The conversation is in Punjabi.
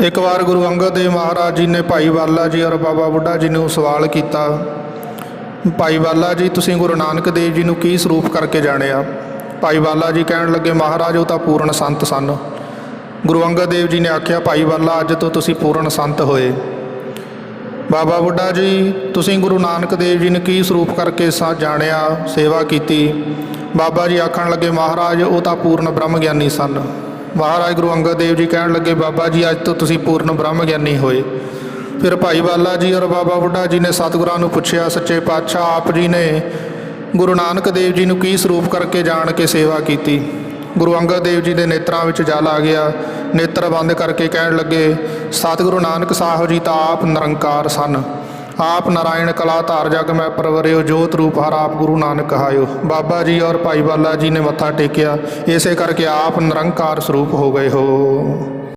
ਇੱਕ ਵਾਰ ਗੁਰੂ ਅੰਗਦ ਦੇਵ ਮਹਾਰਾਜ ਜੀ ਨੇ ਭਾਈ ਵਾਲਾ ਜੀ ਔਰ ਬਾਬਾ ਬੁੱਢਾ ਜੀ ਨੂੰ ਸਵਾਲ ਕੀਤਾ, ਭਾਈ ਵਾਲਾ ਜੀ, ਤੁਸੀਂ ਗੁਰੂ ਨਾਨਕ ਦੇਵ ਜੀ ਨੂੰ ਕੀ ਸਰੂਪ ਕਰਕੇ ਜਾਣਿਆ? ਭਾਈ ਵਾਲਾ ਜੀ ਕਹਿਣ ਲੱਗੇ, ਮਹਾਰਾਜ, ਉਹ ਤਾਂ ਪੂਰਨ ਸੰਤ ਸਨ। ਗੁਰੂ ਅੰਗਦ ਦੇਵ ਜੀ ਨੇ ਆਖਿਆ, ਭਾਈ ਵਾਲਾ ਅੱਜ ਤੋਂ ਤੁਸੀਂ ਪੂਰਨ ਸੰਤ ਹੋਏ। ਬਾਬਾ ਬੁੱਢਾ ਜੀ, ਤੁਸੀਂ ਗੁਰੂ ਨਾਨਕ ਦੇਵ ਜੀ ਨੇ ਕੀ ਸਰੂਪ ਕਰਕੇ ਸਾ, ਜਾਣਿਆ, ਸੇਵਾ ਕੀਤੀ? ਬਾਬਾ ਜੀ ਆਖਣ ਲੱਗੇ, ਮਹਾਰਾਜ, ਉਹ ਤਾਂ ਪੂਰਨ ਬ੍ਰਹਮ ਗਿਆਨੀ ਸਨ। ਮਹਾਰਾਜ ਗੁਰੂ ਅੰਗਦ ਦੇਵ ਜੀ ਕਹਿਣ ਲੱਗੇ, ਬਾਬਾ ਜੀ, ਅੱਜ ਤੋਂ ਤੁਸੀਂ ਪੂਰਨ ਬ੍ਰਹਮ ਗਿਆਨੀ ਹੋਏ। ਫਿਰ ਭਾਈ ਬਾਲਾ ਜੀ ਔਰ ਬਾਬਾ ਬੁੱਢਾ ਜੀ ਨੇ ਸਤਿਗੁਰਾਂ ਨੂੰ ਪੁੱਛਿਆ, ਸੱਚੇ ਪਾਤਸ਼ਾਹ, ਆਪ ਜੀ ਨੇ ਗੁਰੂ ਨਾਨਕ ਦੇਵ ਜੀ ਨੂੰ ਕੀ ਸਰੂਪ ਕਰਕੇ ਜਾਣ ਕੇ ਸੇਵਾ ਕੀਤੀ? ਗੁਰੂ ਅੰਗਦ ਦੇਵ ਜੀ ਦੇ ਨੇਤਰਾਂ ਵਿੱਚ ਜਲ ਆ ਗਿਆ। ਨੇਤਰ ਬੰਦ ਕਰਕੇ ਕਹਿਣ ਲੱਗੇ, ਸਤਿਗੁਰੂ ਨਾਨਕ ਸਾਹਿਬ ਜੀ ਤਾਂ ਆਪ ਨਿਰੰਕਾਰ ਸਨ। ਆਪ ਨਾਰਾਇਣ ਕਲਾ ਧਾਰ ਜਗ ਮੈਂ ਪਰਵਰਿਓ ਜੋਤ ਰੂਪ ਹਰ ਆਪ ਗੁਰੂ ਨਾਨਕ ਕਹਾਇਓ ਬਾਬਾ ਜੀ ਔਰ ਭਾਈ ਬਾਲਾ ਜੀ ਨੇ ਮੱਥਾ ਟੇਕਿਆ। ਇਸੇ ਕਰਕੇ ਆਪ ਨਿਰੰਕਾਰ ਸਰੂਪ ਹੋ ਗਏ ਹੋ।